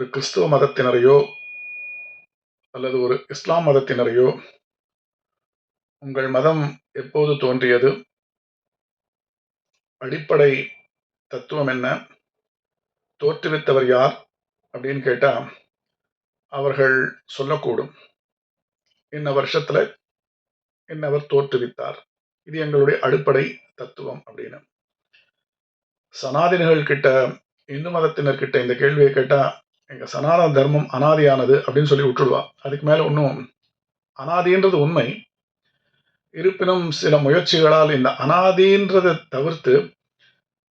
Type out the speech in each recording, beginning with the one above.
ஒரு கிறிஸ்துவ மதத்தினரையோ அல்லது ஒரு இஸ்லாம் மதத்தினரையோ உங்கள் மதம் எப்போது தோன்றியது? அடிப்படை தத்துவம் என்ன? தோற்றுவித்தவர் யார்? அப்படின்னு கேட்டால் அவர்கள் சொல்லக்கூடும். இன்ன வருஷத்துல இன்னவர் தோற்றுவித்தார். இது எங்களுடைய அடிப்படை தத்துவம் அப்படின்னு. சனாதினிகள் கிட்ட இந்து மதத்தினர் கிட்ட இந்த கேள்வியை கேட்டால் எங்க சனாதன தர்மம் அனாதியானது அப்படின்னு சொல்லி விட்டுடுவா. அதுக்கு மேலே ஒன்றும் அனாதின்றது உண்மை. இருப்பினும் சில முயற்சிகளால் இந்த அனாதின்றதை தவிர்த்து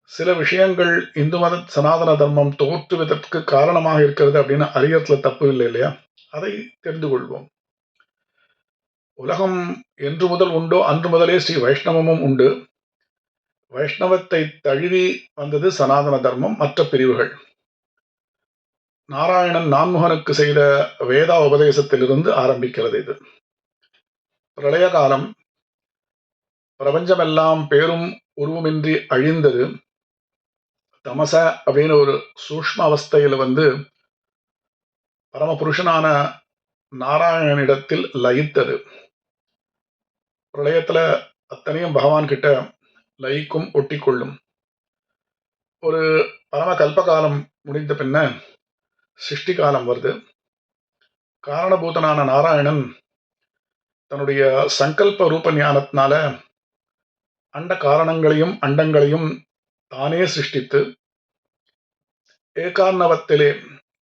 சில விஷயங்கள் இந்து மத சனாதன தர்மம் தோற்றுவதற்கு காரணமாக இருக்கிறது அப்படின்னு அறியறதுல தப்பு இல்லை இல்லையா? அதை தெரிந்து கொள்வோம். உலகம் என்று முதல் உண்டோ அன்று முதலே ஸ்ரீ வைஷ்ணவமும் உண்டு. வைஷ்ணவத்தை தழுவி வந்தது சனாதன தர்மம் மற்ற பிரிவுகள். நாராயணன் நான்முகனுக்கு செய்த வேதா உபதேசத்திலிருந்து ஆரம்பிக்கிறது இது. பிரளய காலம் பிரபஞ்சமெல்லாம் பேரும் உருவமின்றி அழிந்தது. தமச அப்படின்னு ஒரு சூஷ்ம அவஸ்தையில வந்து பரமபுருஷனான நாராயணனிடத்தில் லயித்தது. பிரளயத்துல அத்தனையும் பகவான் கிட்ட லயிக்கும் ஒட்டிக்கொள்ளும். ஒரு பரம கல்பகாலம் முடிந்த பின்ன சிருஷ்டி காலம் வருது. காரணபூதனான நாராயணன் தன்னுடைய சங்கல்ப ரூப ஞானத்தினால அண்ட காரணங்களையும் அண்டங்களையும் தானே சிருஷ்டித்து ஏகார்ணவத்திலே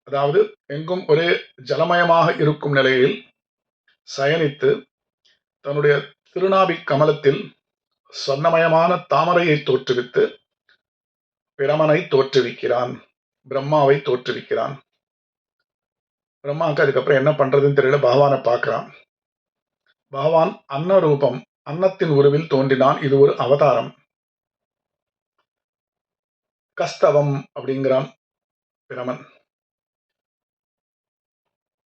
அதாவது எங்கும் ஒரே ஜலமயமாக இருக்கும் நிலையில் சயனித்து தன்னுடைய திருநாபி கமலத்தில் சொன்னமயமான தாமரையை தோற்றுவித்து பிரமனை தோற்றுவிக்கிறான் பிரம்மாவை தோற்றுவிக்கிறான். பிரம்மாவுக்கு அதுக்கப்புறம் என்ன பண்றதுன்னு தெரியல. பகவானை பார்க்கிறான். பகவான் அன்ன ரூபம் அன்னத்தின் உருவில் தோன்றினான். இது ஒரு அவதாரம். கஸ்தவம் அப்படிங்கிறான் பிரமன்.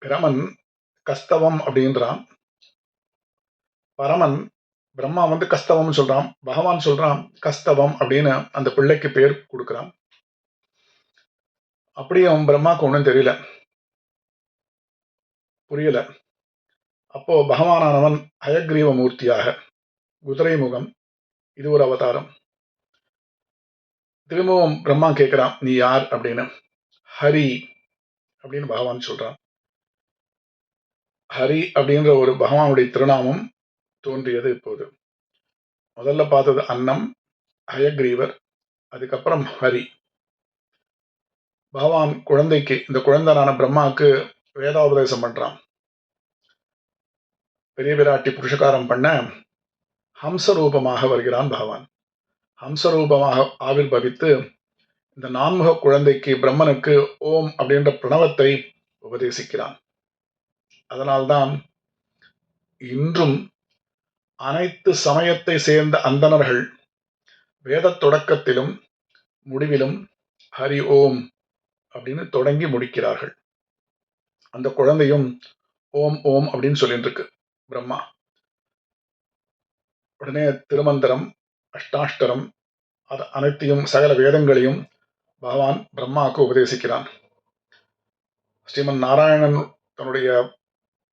பிரமன் கஸ்தவம் அப்படின்றான். பரமன் பிரம்மா வந்து கஸ்தவம் சொல்றான். பகவான் சொல்றான் கஸ்தவம் அப்படின்னு அந்த பிள்ளைக்கு பேர் கொடுக்குறான். அப்படியே அவன் பிரம்மாவுக்கு ஒன்றும் தெரியல. புரியல. அப்போ பகவானானவன் அயக்ரீவ மூர்த்தியாக குதிரை முகம் இது ஒரு அவதாரம். திரும்பவும் பிரம்மா கேட்குறான் நீ யார்? அப்படின்னு. ஹரி அப்படின்னு பகவான் சொல்றான். ஹரி அப்படின்ற ஒரு பகவானுடைய திருநாமம் தோன்றியது இப்போது. முதல்ல பார்த்தது அன்னம் ஹயக்ரீவர் அதுக்கப்புறம் ஹரி. பகவான் குழந்தைக்கு இந்த குழந்தைனான பிரம்மாவுக்கு வேதாபதேசம் பண்றான். பெரிய பிராட்டி புருஷகாரம் பண்ண ஹம்சரூபமாக வருகிறான் பகவான். ஹம்சரூபமாக ஆவிர்பவித்து இந்த நான்முக குழந்தைக்கு பிரம்மனுக்கு ஓம் அப்படின்ற பிரணவத்தை உபதேசிக்கிறான். அதனால்தான் இன்றும் அனைத்து சமயத்தை சேர்ந்த அந்தணர்கள் வேத தொடக்கத்திலும் முடிவிலும் ஹரி ஓம் அப்படின்னு தொடங்கி முடிக்கிறார்கள். அந்த குழந்தையும் ஓம் ஓம் அப்படின்னு சொல்லிட்டு இருக்கு பிரம்மா. உடனே திருமந்திரம் அஷ்டாஷ்டரம் அது அனைத்தையும் சகல வேதங்களையும் பகவான் பிரம்மாவுக்கு உபதேசிக்கிறான். ஸ்ரீமன் நாராயணன் தன்னுடைய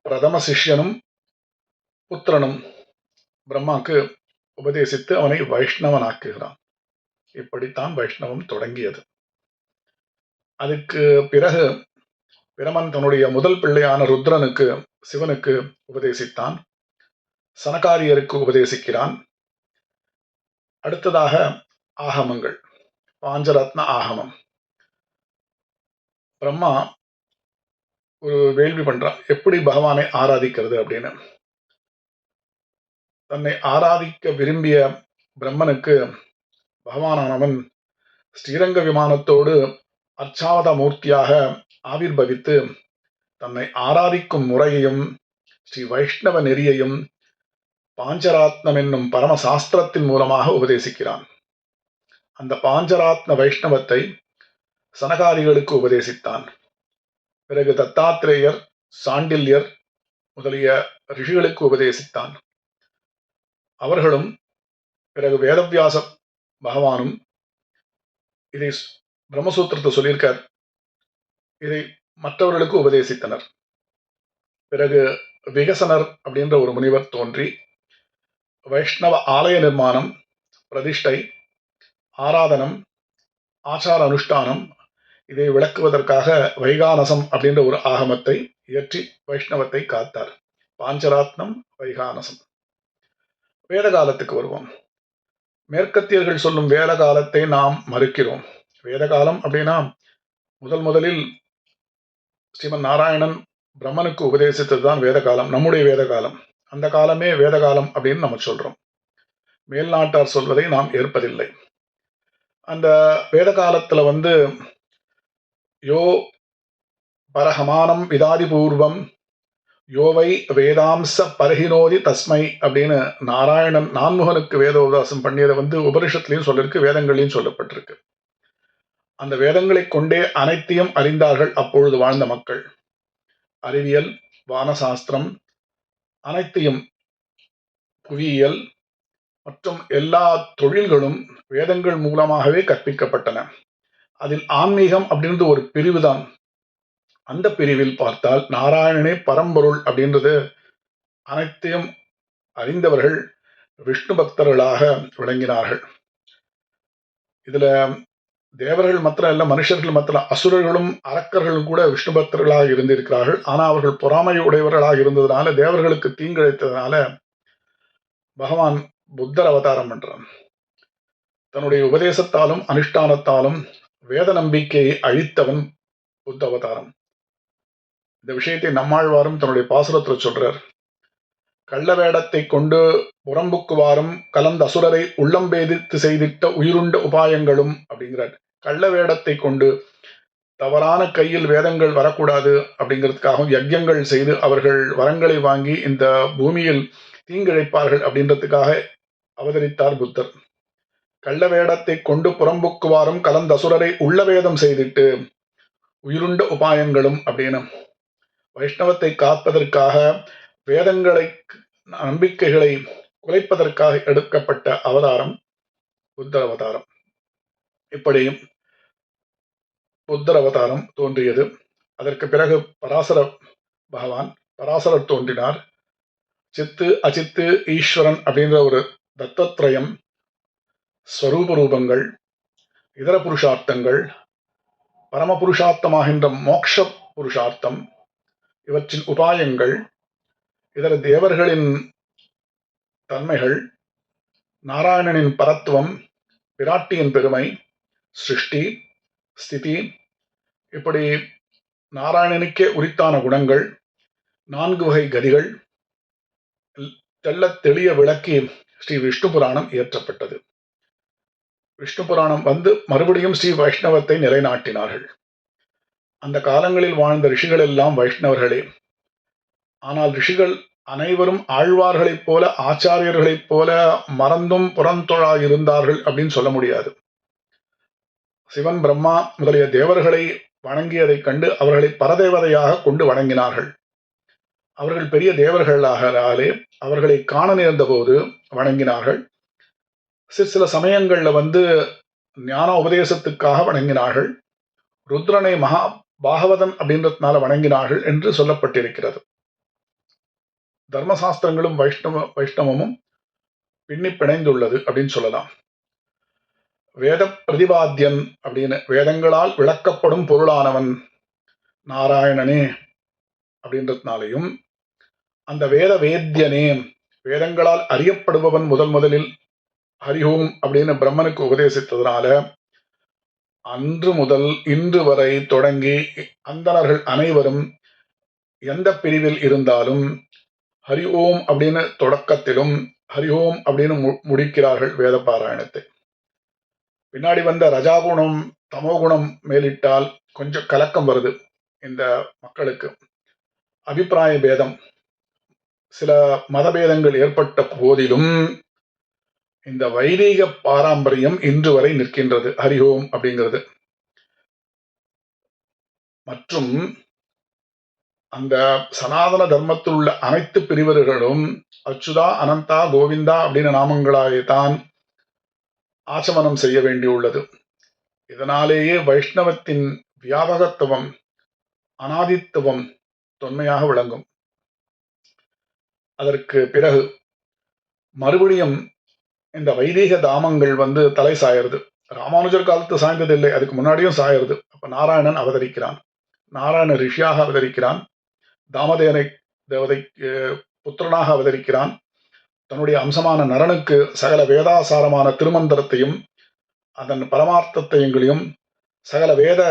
பிரதம சிஷ்யனும் புத்திரனும் பிரம்மாக்கு உபதேசித்து அவனை வைஷ்ணவனாக்குகிறான். இப்படித்தான் வைஷ்ணவம் தொடங்கியது. அதுக்கு பிறகு பிரமன் தன்னுடைய முதல் பிள்ளையான ருத்ரனுக்கு சிவனுக்கு உபதேசித்தான். சனகாரியருக்கு உபதேசிக்கிறான். அடுத்ததாக ஆகமங்கள். பாஞ்சரத்ன ஆகமம். பிரம்மா ஒரு வேள்வி பண்றான். எப்படி பகவானை ஆராதிக்கிறது அப்படின்னு. தன்னை ஆராதிக்க விரும்பிய பிரம்மனுக்கு பகவானானவன் ஸ்ரீரங்க விமானத்தோடு அர்ச்சாவத மூர்த்தியாக ஆவிர்பவித்து தன்னை ஆராதிக்கும் முறையையும் ஸ்ரீ வைஷ்ணவ நெறியையும் பாஞ்சராத்னம் என்னும் பரம சாஸ்திரத்தின் மூலமாக உபதேசிக்கிறான். அந்த பாஞ்சராத்ன வைஷ்ணவத்தை சனகாரிகளுக்கு உபதேசித்தான். பிறகு தத்தாத்திரேயர் சாண்டில்யர் முதலிய ரிஷிகளுக்கு உபதேசித்தான். அவர்களும் பிறகு வேதவியாச பகவானும் இதை பிரம்மசூத்திரத்தை சொல்லியிருக்கார். இதை மற்றவர்களுக்கு உபதேசித்தனர். பிறகு விகசனர் அப்படின்ற ஒரு முனிவர் தோன்றி வைஷ்ணவ ஆலய நிர்மாணம் பிரதிஷ்டை ஆராதனம் ஆச்சார அனுஷ்டானம் இதை விளக்குவதற்காக வைகானசம் அப்படின்ற ஒரு ஆகமத்தை இயற்றி வைஷ்ணவத்தை காத்தார். பாஞ்சராத்னம் வைகானசம். வேத காலத்துக்கு வருவோம். மேற்கத்தியர்கள் சொல்லும் வேத காலத்தை நாம் மறுக்கிறோம். வேத காலம் அப்படின்னா முதல் முதலில் ஸ்ரீமன் நாராயணன் பிரம்மனுக்கு உபதேசித்தது தான் வேத காலம் நம்முடைய வேத காலம் அந்த காலமே வேத காலம் அப்படின்னு நம்ம சொல்றோம். மேல்நாட்டார் சொல்வதை நாம் ஏற்பதில்லை. அந்த வேத காலத்துல வந்து யோ பரஹமானம் விதாதி பூர்வம் யோவை வேதாம்ச பரகினோதி தஸ்மை அப்படின்னு நாராயணன் நான்முகனுக்கு வேத உபதாசம் பண்ணியதை வந்து உபனிஷத்துலையும் சொல்லிருக்கு வேதங்கள்லையும் சொல்லப்பட்டிருக்கு. அந்த வேதங்களைக் கொண்டே அனைத்தையும் அறிந்தார்கள் அப்பொழுது வாழ்ந்த மக்கள். அறிவியல் வானசாஸ்திரம் அனைத்தையும் புவியியல் மற்றும் எல்லா தொழில்களும் வேதங்கள் மூலமாகவே கற்பிக்கப்பட்டன. அதில் ஆன்மீகம் அப்படின்றது ஒரு பிரிவு தான் அந்த பிரிவில் பார்த்தால் நாராயணனே பரம்பொருள் அப்படின்றது அனைத்தையும் அறிந்தவர்கள் விஷ்ணு பக்தர்களாக விளங்கினார்கள். இதுல தேவர்கள் மாத்திரம் அல்ல மனுஷர்கள் மாத்திரம் அசுரர்களும் அரக்கர்களும் கூட விஷ்ணு பக்தர்களாக இருந்திருக்கிறார்கள். ஆனால் அவர்கள் பொறாமை உடையவர்களாக இருந்ததுனால தேவர்களுக்கு தீங்கிழைத்ததுனால பகவான் புத்தர் அவதாரம் பண்றான் தன்னுடைய உபதேசத்தாலும் அனுஷ்டானத்தாலும் வேத நம்பிக்கையை அழித்தவன் புத்த அவதாரம். இந்த விஷயத்தை நம்மாழ்வாரும் தன்னுடைய பாசுரத்தில் சொல்றார். கள்ள வேடத்தை கொண்டு புறம்புக்குவாரும் கலந்த அசுரரை உள்ளம் பேதித்து செய்திட்ட உயிருண்ட உபாயங்களும் அப்படிங்கிறார். கள்ள வேடத்தை கொண்டு தவறான கையில் வேதங்கள் வரக்கூடாது அப்படிங்கிறதுக்காகவும் யஜ்யங்கள் செய்து அவர்கள் வரங்களை வாங்கி இந்த பூமியில் தீங்கிழைப்பார்கள் அப்படின்றதுக்காக அவதரித்தார் புத்தர். கள்ள வேடத்தை கொண்டு புறம்புக்குவாரும் கலந்த அசுரரை உள்ள வேதம் செய்திட்டு உயிருண்ட உபாயங்களும் அப்படின்னு. வைஷ்ணவத்தை காப்பதற்காக வேதங்களை நம்பிக்கைகளை குலைப்பதற்காக எடுக்கப்பட்ட அவதாரம் புத்தர் அவதாரம் இப்படியும் புத்தர் அவதாரம் தோன்றியது. அதற்கு பிறகு பராசர பகவான் பராசரர் தோன்றினார். சித்து அஜித்து ஈஸ்வரன் அப்படின்ற ஒரு தத்தத்ரயம் ஸ்வரூப ரூபங்கள் இதர புருஷார்த்தங்கள் பரம புருஷார்த்தமாகின்ற மோக்ஷ புருஷார்த்தம் இவற்றின் உபாயங்கள் இதர தேவர்களின் தன்மைகள் நாராயணனின் பரத்துவம் பிராட்டியின் பெருமை சிருஷ்டி ஸ்திதி இப்படி நாராயணனுக்கே உரித்தான குணங்கள் நான்கு வகை கதிகள் தெள்ளத் தெளிய விளக்கி ஸ்ரீ விஷ்ணு புராணம் இயற்றப்பட்டது. விஷ்ணு புராணம் வந்து மறுபடியும் ஸ்ரீ வைஷ்ணவத்தை நிலைநாட்டினார்கள். அந்த காலங்களில் வாழ்ந்த ரிஷிகள் எல்லாம் வைஷ்ணவர்களே ஆனால் ரிஷிகள் அனைவரும் ஆழ்வார்களைப் போல ஆச்சாரியர்களைப் போல மறந்தும் புறந்தொழா இருந்தார்கள் அப்படின்னு சொல்ல முடியாது. சிவன் பிரம்மா முதலிய தேவர்களை வணங்கியதைக் கண்டு அவர்களை பரதேவதையாக கொண்டு வணங்கினார்கள். அவர்கள் பெரிய தேவர்களாகலே அவர்களை காண நேர்ந்தபோது வணங்கினார்கள். சிற் சில சமயங்களில் வந்து ஞான உபதேசத்துக்காக வணங்கினார்கள். ருத்ரனை மகா பாகவதன் அப்படின்றதுனால வணங்கினார்கள் என்று சொல்லப்பட்டிருக்கிறது. தர்மசாஸ்திரங்களும் வைஷ்ணவ வைஷ்ணவமும் பின்னி பிணைந்துள்ளது அப்படின்னு சொல்லலாம். வேத பிரதிபாத்தியன் அப்படின்னு வேதங்களால் விளக்கப்படும் பொருளானவன் நாராயணனே அப்படின்றதுனாலையும் அந்த வேத வேத்தியனே வேதங்களால் அறியப்படுபவன் முதல் முதலில் ஹரிஹோம் அப்படின்னு பிரம்மனுக்கு உபதேசித்ததுனால அன்று முதல் இன்று வரை தொடங்கி அந்தணர்கள் அனைவரும் எந்த பிரிவில் இருந்தாலும் ஹரி ஓம் அப்படின்னு தொடக்கத்திலும் ஹரி ஓம் அப்படின்னு முடிக்கிறார்கள் வேத பாராயணத்தை. பின்னாடி வந்த ரஜாகுணம் தமோகுணம் மேலிட்டால் கொஞ்சம் கலக்கம் வருது இந்த மக்களுக்கு. அபிப்பிராய பேதம். சில மதபேதங்கள் ஏற்பட்ட போதிலும் இந்த வைதீக பாரம்பரியம் இன்று வரை நிற்கின்றது ஹரிஹோம் அப்படிங்கிறது. மற்றும் அந்த சனாதன தர்மத்தில் உள்ள அனைத்து பிரிவர்களும் அச்சுதா அனந்தா கோவிந்தா அப்படின்னு நாமங்களாகத்தான் ஆச்சமனம் செய்ய வேண்டியுள்ளது. இதனாலேயே வைஷ்ணவத்தின் வியாபகத்துவம் அனாதித்துவம் தொன்மையாக விளங்கும். அதற்கு பிறகு மறுபடியும் இந்த வைதீக தாமங்கள் வந்து தலை சாயறது. ராமானுஜர் காலத்து சாய்ந்ததில்லை அதுக்கு முன்னாடியும் சாயறது. அப்ப நாராயணன் அவதரிக்கிறான். நாராயண ரிஷியாக அவதரிக்கிறான். தாமதேனை தேவதை புத்திரனாக அவதரிக்கிறான். தன்னுடைய அம்சமான நரனுக்கு சகல வேதாசாரமான திருமந்திரத்தையும் அதன் பரமார்த்தத்தையங்களையும் சகல வேத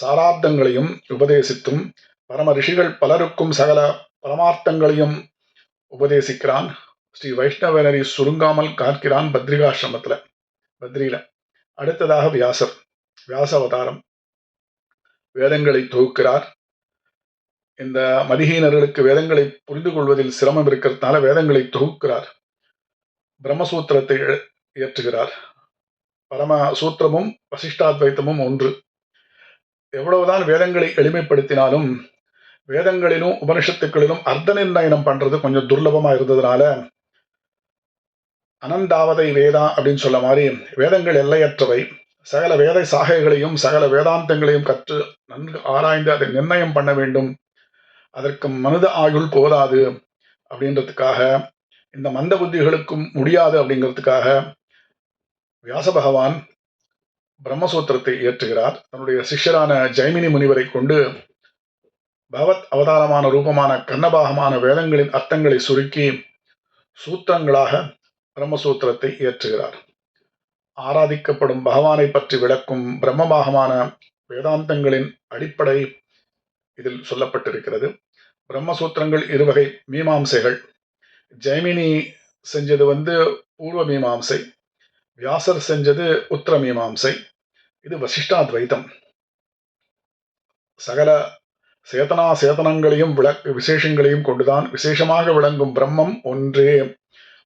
சாரார்த்தங்களையும் உபதேசித்தும் பரம ரிஷிகள் பலருக்கும் சகல பரமார்த்தங்களையும் உபதேசிக்கிறான். ஸ்ரீ வைஷ்ணவனரி சுருங்காமல் காக்கிறான் பத்ரிகாசிரமத்தில் பத்ரியில. அடுத்ததாக வியாசர் வியாச அவதாரம். வேதங்களை தொகுக்கிறார். இந்த மதிகீனர்களுக்கு வேதங்களை புரிந்து கொள்வதில் சிரமம் இருக்கிறதுனால வேதங்களை தொகுக்கிறார். பிரம்மசூத்திரத்தை இயற்றுகிறார். பரம சூத்திரமும் வசிஷ்டாத்வைத்தமும் ஒன்று. எவ்வளவுதான் வேதங்களை எளிமைப்படுத்தினாலும் வேதங்களிலும் உபனிஷத்துக்களிலும் அர்த்த நிர்ணயம் பண்றது கொஞ்சம் துர்லபமா இருந்ததுனால அனந்தாவதை வேதா அப்படின்னு சொல்ல மாதிரி வேதங்கள் எல்லையற்றவை. சகல வேத சாகைகளையும் சகல வேதாந்தங்களையும் கற்று நன்கு ஆராய்ந்து அதை நிர்ணயம் பண்ண வேண்டும். அதற்கு மனித ஆயுள் போதாது அப்படின்றதுக்காக இந்த மந்த புத்திகளுக்கும் முடியாது அப்படிங்கிறதுக்காக வியாச பகவான் பிரம்மசூத்திரத்தை இயற்றுகிறார். தன்னுடைய சிஷ்யரான ஜெய்மினி முனிவரை கொண்டு பகவத் அவதாரமான ரூபமான கண்ணபாகமான வேதங்களின் அர்த்தங்களை சுருக்கி சூத்திரங்களாக பிரம்மசூத்திரத்தை இயற்றுகிறார். ஆராதிக்கப்படும் பகவானை பற்றி விளக்கும் பிரம்மபாகமான வேதாந்தங்களின் அடிப்படை இதில் சொல்லப்பட்டிருக்கிறது. பிரம்மசூத்திரங்கள் இருவகை மீமாம்சைகள். ஜெய்மினி செஞ்சது வந்து பூர்வ மீமாம்சை. வியாசர் செஞ்சது உத்தர மீமாம்சை. இது வசிஷ்டாத்வைதம் சகல சேதனா சேதனங்களையும் விளக் விசேஷங்களையும் கொண்டுதான் விசேஷமாக விளங்கும் பிரம்மம் ஒன்றே.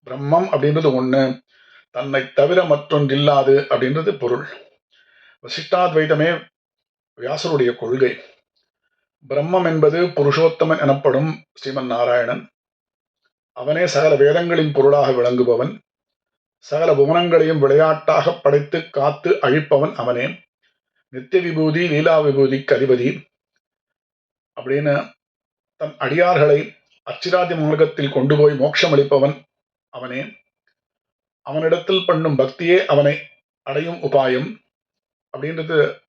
பிரம்மம் அப்படின்றது ஒன்று தன்னை தவிர மற்றொன்றில்லாது அப்படின்றது பொருள். வசிஷ்டாத்வைதமே வியாசருடைய கொள்கை. பிரம்மம் என்பது புருஷோத்தமன் எனப்படும் ஸ்ரீமன் நாராயணன். அவனே சகல வேதங்களின் பொருளாக விளங்குபவன். சகல புவனங்களையும் விளையாட்டாக படைத்து காத்து அழிப்பவன் அவனே. நித்திய விபூதி லீலா விபூதிக்கு அதிபதி. அப்படின்னு தன் அடியார்களை அச்சிராதி மார்க்கத்தில் கொண்டு போய் மோட்சம் அளிப்பவன் அவனே. அவனிடத்தில் பண்ணும் பக்தியே அவனை அடையும் உபாயம். அப்படின்றது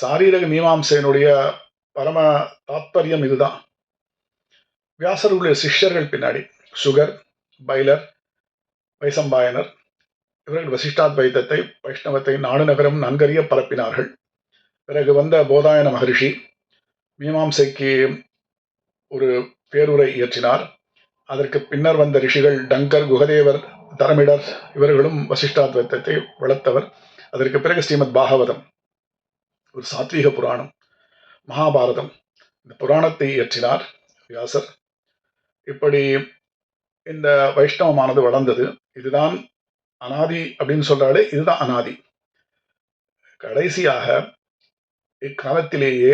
சாரீரக மீமாம்சையினுடைய பரம தாத்பரியம் இதுதான். வியாசருடைய சிஷ்யர்கள் பின்னாடி சுகர் பைலர் வைசம்பாயனர் இவர்கள் வசிஷ்டாத்வைத்தத்தை வைஷ்ணவத்தை நாடு நகரம் நன்கறிய பரப்பினார்கள். பிறகு வந்த போதாயன மகரிஷி மீமாம்சைக்கு ஒரு பேருரை இயற்றினார். அதற்கு பின்னர் வந்த ரிஷிகள் டங்கர் குகதேவர் தரமிடர் இவர்களும் வசிஷ்டாத்வைத்தத்தை வளர்த்தவர். அதற்கு பிறகு ஸ்ரீமத் பாகவதம் ஒரு சாத்வீக புராணம். மகாபாரதம். இந்த புராணத்தை இயற்றினார் வியாசர். இப்படி இந்த வைஷ்ணவமானது வளர்ந்தது. இதுதான் அனாதி அப்படின்னு சொல்றாலே இதுதான் அனாதி. கடைசியாக இக்காலத்திலேயே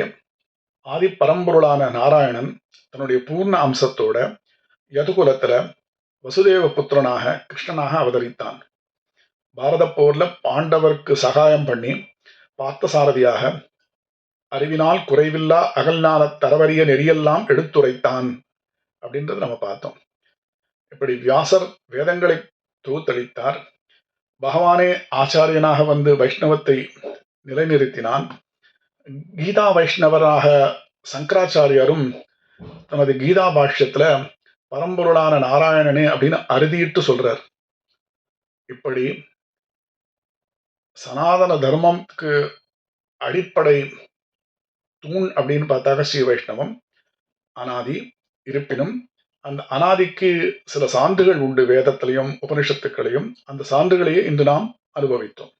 ஆதி பரம்பொருளான நாராயணன் தன்னுடைய பூர்ண அம்சத்தோட யதுகுலத்துல வசுதேவ புத்திரனாக கிருஷ்ணனாக அவதரித்தான். பாரத போர்ல பாண்டவருக்கு சகாயம் பண்ணி பார்த்தசாரதியாக அறிவினால் குறைவில்லா அகல்நாள தரவரிய நெறியெல்லாம் எடுத்துரைத்தான் அப்படின்றது நம்ம பார்த்தோம். இப்படி வியாசர் வேதங்களை தொகுத்தளித்தார் பகவானே ஆச்சாரியனாக வந்து வைஷ்ணவத்தை நிலைநிறுத்தினான். கீதா வைஷ்ணவராக சங்கராச்சாரியரும் தனது கீதா பாஷ்யத்துல பரம்பொருளான நாராயணனே அப்படின்னு அறுதியிட்டு சொல்றார். இப்படி சனாதன தர்மம்க்கு அடிப்படை தூண் அப்படின்னு பார்த்தாக்க ஸ்ரீ வைஷ்ணவம் அனாதி இருப்பினும் அந்த அனாதிக்கு சில சான்றுகள் உண்டு வேதத்திலையும் உபனிஷத்துக்களையும். அந்த சான்றுகளையே இன்று நாம் அனுபவித்தோம்.